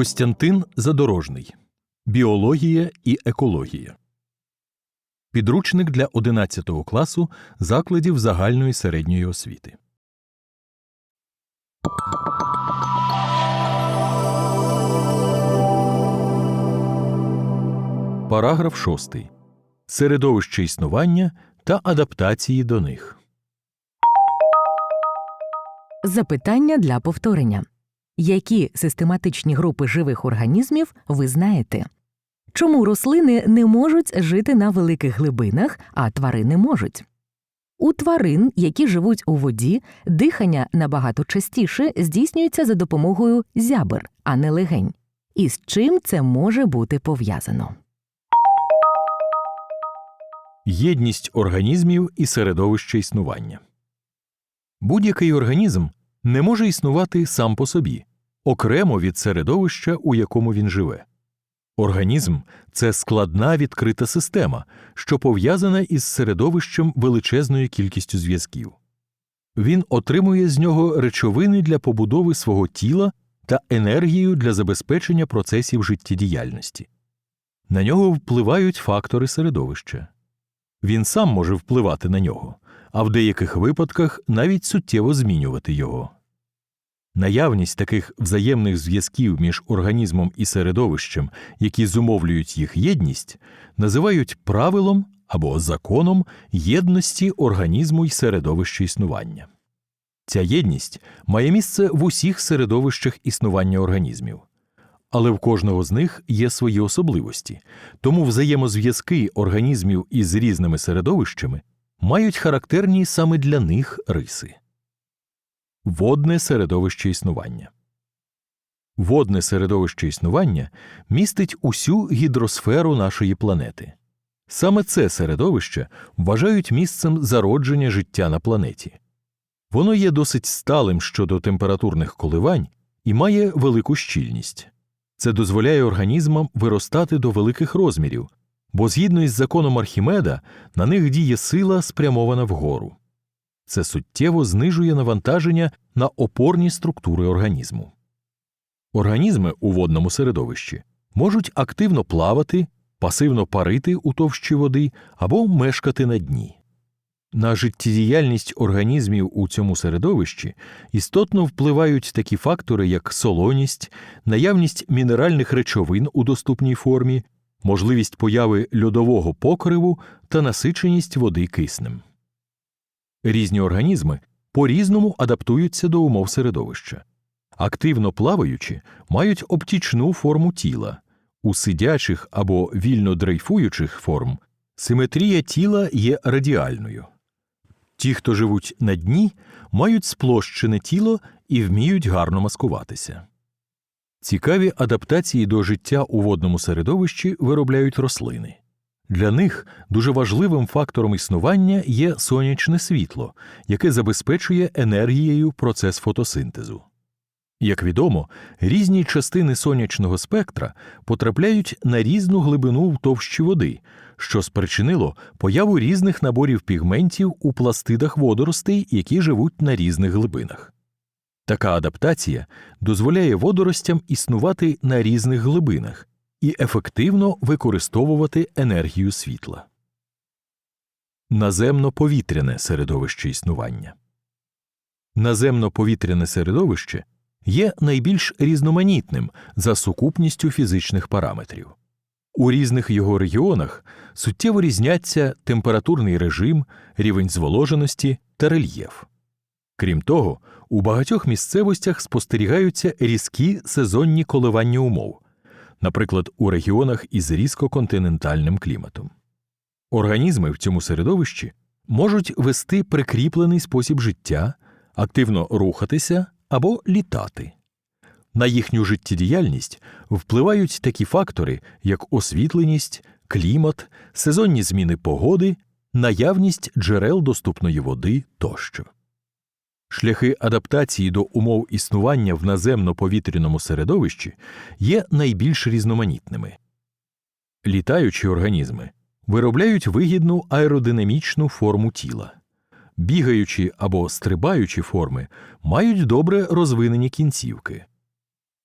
Костянтин Задорожний. Біологія і екологія. Підручник для 11 класу закладів загальної середньої освіти. Параграф 6. Середовище існування та адаптації до них. Запитання для повторення. Які систематичні групи живих організмів ви знаєте? Чому рослини не можуть жити на великих глибинах, а тварини можуть? У тварин, які живуть у воді, дихання набагато частіше здійснюється за допомогою зябр, а не легень. І з чим це може бути пов'язано? Єдність організмів і середовище існування. Будь-який організм не може існувати сам по собі, окремо від середовища, у якому він живе. Організм це складна відкрита система, що пов'язана із середовищем величезною кількістю зв'язків. Він отримує з нього речовини для побудови свого тіла та енергію для забезпечення процесів життєдіяльності. На нього впливають фактори середовища. Він сам може впливати на нього, а в деяких випадках навіть суттєво змінювати його. Наявність таких взаємних зв'язків між організмом і середовищем, які зумовлюють їх єдність, називають правилом або законом єдності організму й середовища існування. Ця єдність має місце в усіх середовищах існування організмів. Але в кожного з них є свої особливості, тому взаємозв'язки організмів із різними середовищами мають характерні саме для них риси. Водне середовище існування Водне середовище існування містить усю гідросферу нашої планети. Саме це середовище вважають місцем зародження життя на планеті. Воно є досить сталим щодо температурних коливань і має велику щільність. Це дозволяє організмам виростати до великих розмірів, бо згідно із законом Архімеда на них діє сила, спрямована вгору. Це суттєво знижує навантаження на опорні структури організму. Організми у водному середовищі можуть активно плавати, пасивно парити у товщі води або мешкати на дні. На життєдіяльність організмів у цьому середовищі істотно впливають такі фактори, як солоність, наявність мінеральних речовин у доступній формі, можливість появи льодового покриву та насиченість води киснем. Різні організми по-різному адаптуються до умов середовища. Активно плаваючі мають обтічну форму тіла, у сидячих або вільно дрейфуючих форм симетрія тіла є радіальною. Ті, хто живуть на дні, мають сплощене тіло і вміють гарно маскуватися. Цікаві адаптації до життя у водному середовищі виробляють рослини. Для них дуже важливим фактором існування є сонячне світло, яке забезпечує енергією процес фотосинтезу. Як відомо, різні частини сонячного спектра потрапляють на різну глибину в товщі води, що спричинило появу різних наборів пігментів у пластидах водоростей, які живуть на різних глибинах. Така адаптація дозволяє водоростям існувати на різних глибинах і ефективно використовувати енергію світла. Наземно-повітряне середовище існування Наземно-повітряне середовище є найбільш різноманітним за сукупністю фізичних параметрів. У різних його регіонах суттєво різняться температурний режим, рівень зволоженості та рельєф. Крім того, у багатьох місцевостях спостерігаються різкі сезонні коливання умов, наприклад, у регіонах із різкоконтинентальним кліматом. Організми в цьому середовищі можуть вести прикріплений спосіб життя, активно рухатися або літати. На їхню життєдіяльність впливають такі фактори, як освітленість, клімат, сезонні зміни погоди, наявність джерел доступної води тощо. Шляхи адаптації до умов існування в наземно-повітряному середовищі є найбільш різноманітними. Літаючі організми виробляють вигідну аеродинамічну форму тіла. Бігаючі або стрибаючі форми мають добре розвинені кінцівки.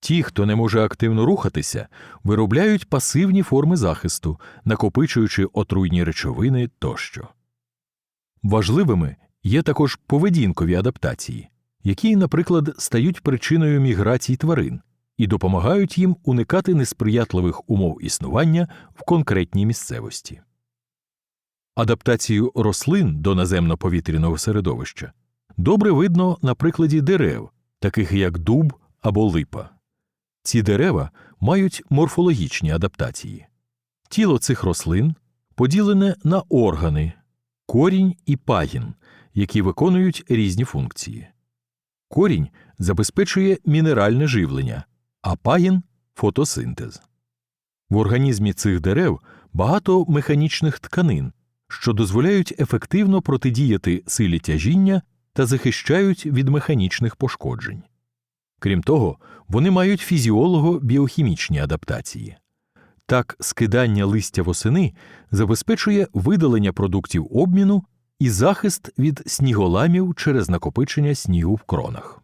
Ті, хто не може активно рухатися, виробляють пасивні форми захисту, накопичуючи отруйні речовини тощо. Важливими є також поведінкові адаптації, які, наприклад, стають причиною міграцій тварин і допомагають їм уникати несприятливих умов існування в конкретній місцевості. Адаптацію рослин до наземно-повітряного середовища добре видно на прикладі дерев, таких як дуб або липа. Ці дерева мають морфологічні адаптації. Тіло цих рослин поділене на органи, корінь і пагін, які виконують різні функції. Корінь забезпечує мінеральне живлення, а пагін фотосинтез. В організмі цих дерев багато механічних тканин, що дозволяють ефективно протидіяти силі тяжіння та захищають від механічних пошкоджень. Крім того, вони мають фізіолого-біохімічні адаптації. Так, скидання листя восени забезпечує видалення продуктів обміну і захист від сніголамів через накопичення снігу в кронах.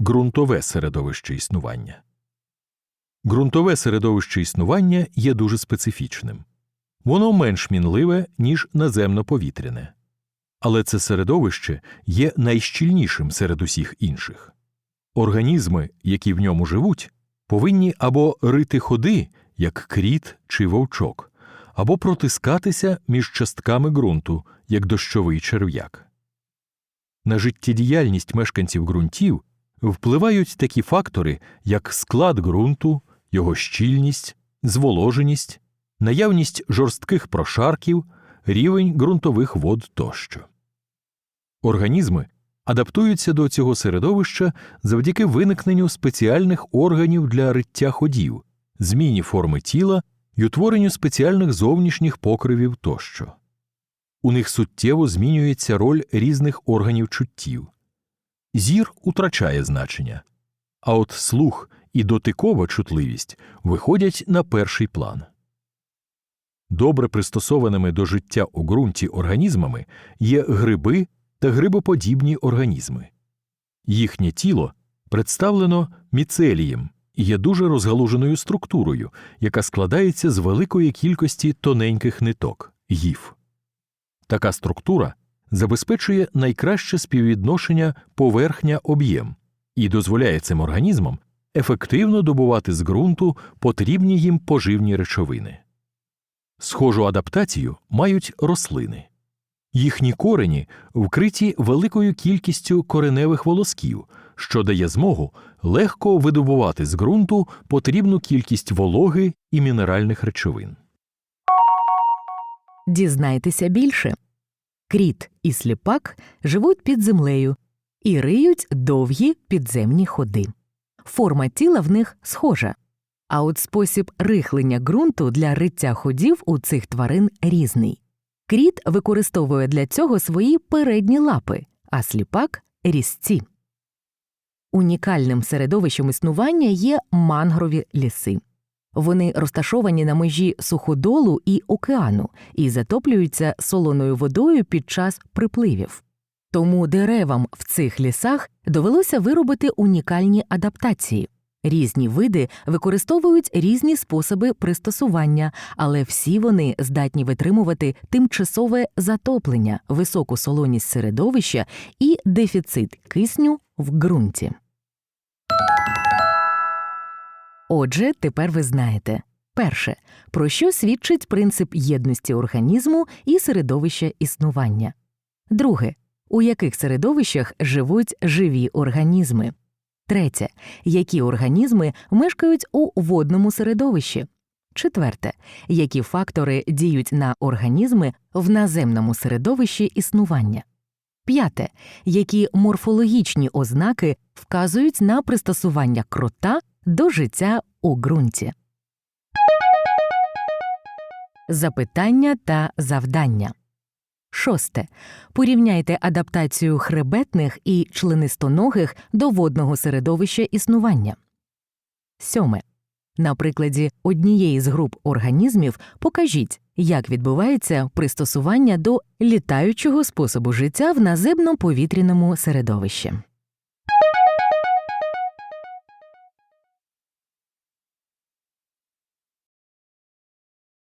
Ґрунтове середовище існування Ґрунтове середовище існування є дуже специфічним. Воно менш мінливе, ніж наземно-повітряне. Але це середовище є найщільнішим серед усіх інших. Організми, які в ньому живуть, повинні або рити ходи, як кріт чи вовчок, або протискатися між частками ґрунту, як дощовий черв'як. На життєдіяльність мешканців ґрунтів впливають такі фактори, як склад ґрунту, його щільність, зволоженість, наявність жорстких прошарків, рівень ґрунтових вод тощо. Організми адаптуються до цього середовища завдяки виникненню спеціальних органів для риття ходів, зміні форми тіла і утворенню спеціальних зовнішніх покривів тощо. У них суттєво змінюється роль різних органів чуттів. Зір утрачає значення, а от слух і дотикова чутливість виходять на перший план. Добре пристосованими до життя у ґрунті організмами є гриби та грибоподібні організми. Їхнє тіло представлено міцелієм є дуже розгалуженою структурою, яка складається з великої кількості тоненьких ниток гіф. Така структура забезпечує найкраще співвідношення поверхня-об'єм і дозволяє цим організмам ефективно добувати з ґрунту потрібні їм поживні речовини. Схожу адаптацію мають рослини. Їхні корені вкриті великою кількістю кореневих волосків, що дає змогу легко видобувати з ґрунту потрібну кількість вологи і мінеральних речовин. Дізнайтеся більше. Кріт і сліпак живуть під землею і риють довгі підземні ходи. Форма тіла в них схожа. А от спосіб рихлення ґрунту для риття ходів у цих тварин різний. Кріт використовує для цього свої передні лапи, а сліпак різці. Унікальним середовищем існування є мангрові ліси. Вони розташовані на межі суходолу і океану і затоплюються солоною водою під час припливів. Тому деревам в цих лісах довелося виробити унікальні адаптації. Різні види використовують різні способи пристосування, але всі вони здатні витримувати тимчасове затоплення, високу солоність середовища і дефіцит кисню в ґрунті. Отже, тепер ви знаєте перше, про що свідчить принцип єдності організму і середовища існування. Друге, у яких середовищах живуть живі організми. Третє. Які організми мешкають у водному середовищі. Четверте. Які фактори діють на організми в наземному середовищі існування. П'яте. Які морфологічні ознаки вказують на пристосування крота до життя у ґрунті. Запитання та завдання. Шосте. Порівняйте адаптацію хребетних і членистоногих до водного середовища існування. Сьоме. На прикладі однієї з груп організмів покажіть, як відбувається пристосування до літаючого способу життя в наземно-повітряному середовищі.